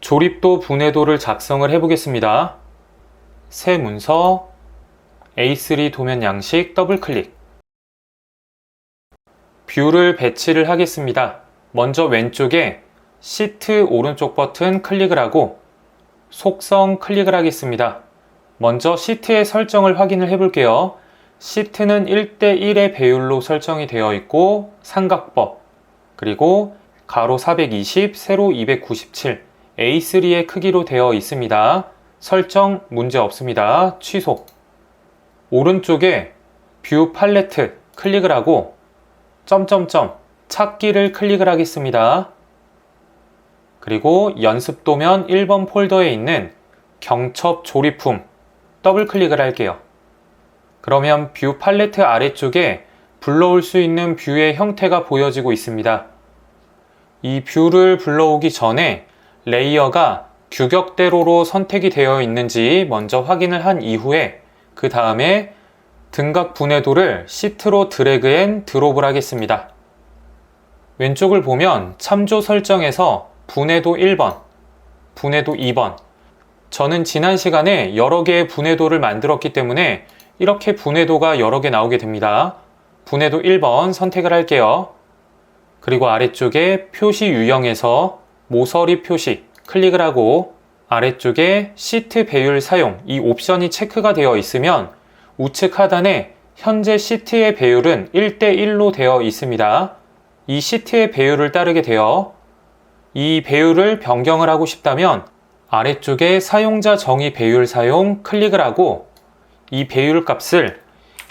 조립도 분해도를 작성을 해보겠습니다. 새 문서 A3 도면 양식 더블 클릭 뷰를 배치를 하겠습니다. 먼저 왼쪽에 시트 오른쪽 버튼 클릭을 하고 속성 클릭을 하겠습니다. 먼저 시트의 설정을 확인을 해 볼게요. 시트는 1대1의 배율로 설정이 되어 있고 삼각법 그리고 가로 420, 세로 297 A3의 크기로 되어 있습니다. 설정 문제 없습니다. 취소. 오른쪽에 뷰 팔레트 클릭을 하고 점점점 찾기를 클릭을 하겠습니다. 그리고 연습 도면 1번 폴더에 있는 경첩 조립품 더블 클릭을 할게요. 그러면 뷰 팔레트 아래쪽에 불러올 수 있는 뷰의 형태가 보여지고 있습니다. 이 뷰를 불러오기 전에 레이어가 규격대로로 선택이 되어 있는지 먼저 확인을 한 이후에 그 다음에 등각 분해도를 시트로 드래그 앤 드롭을 하겠습니다. 왼쪽을 보면 참조 설정에서 분해도 1번, 분해도 2번. 저는 지난 시간에 여러 개의 분해도를 만들었기 때문에 이렇게 분해도가 여러 개 나오게 됩니다. 분해도 1번 선택을 할게요. 그리고 아래쪽에 표시 유형에서 모서리 표시 클릭을 하고 아래쪽에 시트 배율 사용 이 옵션이 체크가 되어 있으면 우측 하단에 현재 시트의 배율은 1대1로 되어 있습니다. 이 시트의 배율을 따르게 되어 이 배율을 변경을 하고 싶다면 아래쪽에 사용자 정의 배율 사용 클릭을 하고 이 배율 값을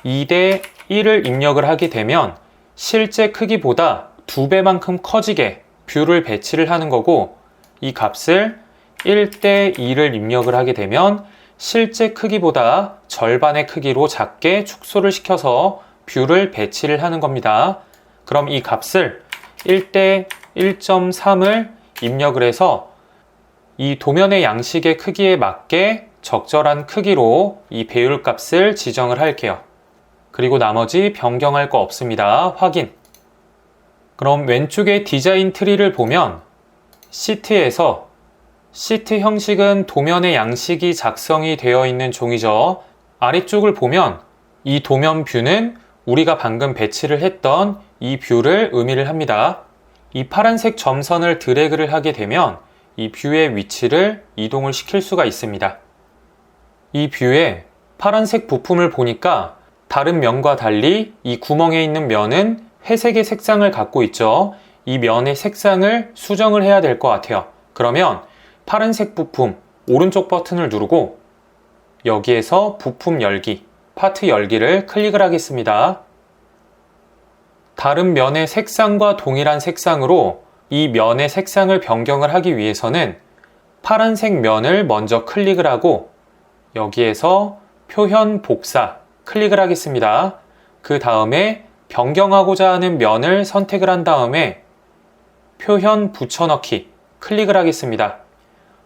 2대 1을 입력을 하게 되면 실제 크기보다 두 배만큼 커지게 뷰를 배치를 하는 거고 이 값을 1대 2를 입력을 하게 되면 실제 크기보다 절반의 크기로 작게 축소를 시켜서 뷰를 배치를 하는 겁니다. 그럼 이 값을 1대 1.3을 입력을 해서 이 도면의 양식의 크기에 맞게 적절한 크기로 이 배율 값을 지정을 할게요. 그리고 나머지 변경할 거 없습니다. 확인. 그럼 왼쪽에 디자인 트리를 보면 시트에서 시트 형식은 도면의 양식이 작성이 되어 있는 종이죠. 아래쪽을 보면 이 도면 뷰는 우리가 방금 배치를 했던 이 뷰를 의미를 합니다. 이 파란색 점선을 드래그를 하게 되면 이 뷰의 위치를 이동을 시킬 수가 있습니다. 이 뷰에 파란색 부품을 보니까 다른 면과 달리 이 구멍에 있는 면은 회색의 색상을 갖고 있죠. 이 면의 색상을 수정을 해야 될 것 같아요. 그러면 파란색 부품 오른쪽 버튼을 누르고 여기에서 부품 열기, 파트 열기를 클릭을 하겠습니다. 다른 면의 색상과 동일한 색상으로 이 면의 색상을 변경을 하기 위해서는 파란색 면을 먼저 클릭을 하고 여기에서 표현 복사 클릭을 하겠습니다. 그 다음에 변경하고자 하는 면을 선택을 한 다음에 표현 붙여넣기 클릭을 하겠습니다.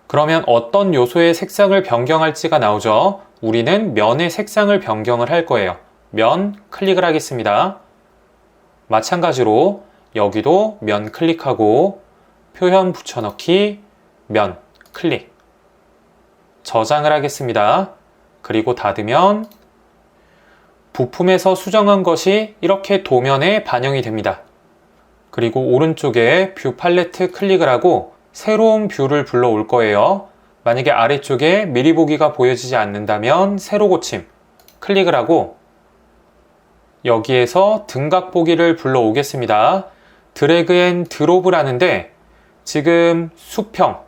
그러면 어떤 요소의 색상을 변경할지가 나오죠. 우리는 면의 색상을 변경을 할 거예요. 면 클릭을 하겠습니다. 마찬가지로 여기도 면 클릭하고 표현 붙여넣기 면 클릭 저장을 하겠습니다. 그리고 닫으면 부품에서 수정한 것이 이렇게 도면에 반영이 됩니다. 그리고 오른쪽에 뷰 팔레트 클릭을 하고 새로운 뷰를 불러올 거예요. 만약에 아래쪽에 미리 보기가 보여지지 않는다면 새로 고침 클릭을 하고 여기에서 등각 보기를 불러오겠습니다. 드래그 앤 드롭을 하는데 지금 수평,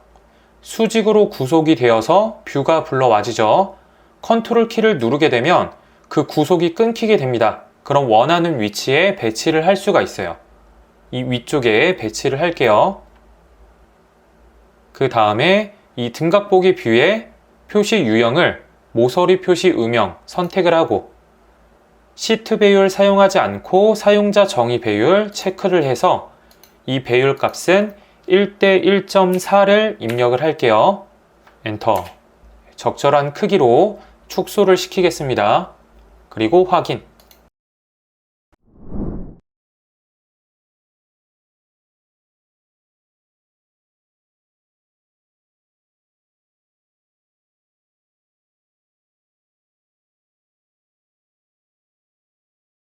수직으로 구속이 되어서 뷰가 불러와지죠. 컨트롤 키를 누르게 되면 그 구속이 끊기게 됩니다. 그럼 원하는 위치에 배치를 할 수가 있어요. 이 위쪽에 배치를 할게요. 그 다음에 이 등각 보기 뷰에 표시 유형을 모서리 표시 음영 선택을 하고 시트 배율 사용하지 않고 사용자 정의 배율 체크를 해서 이 배율 값은 1대 1.4를 입력을 할게요. 엔터. 적절한 크기로 축소를 시키겠습니다. 그리고 확인.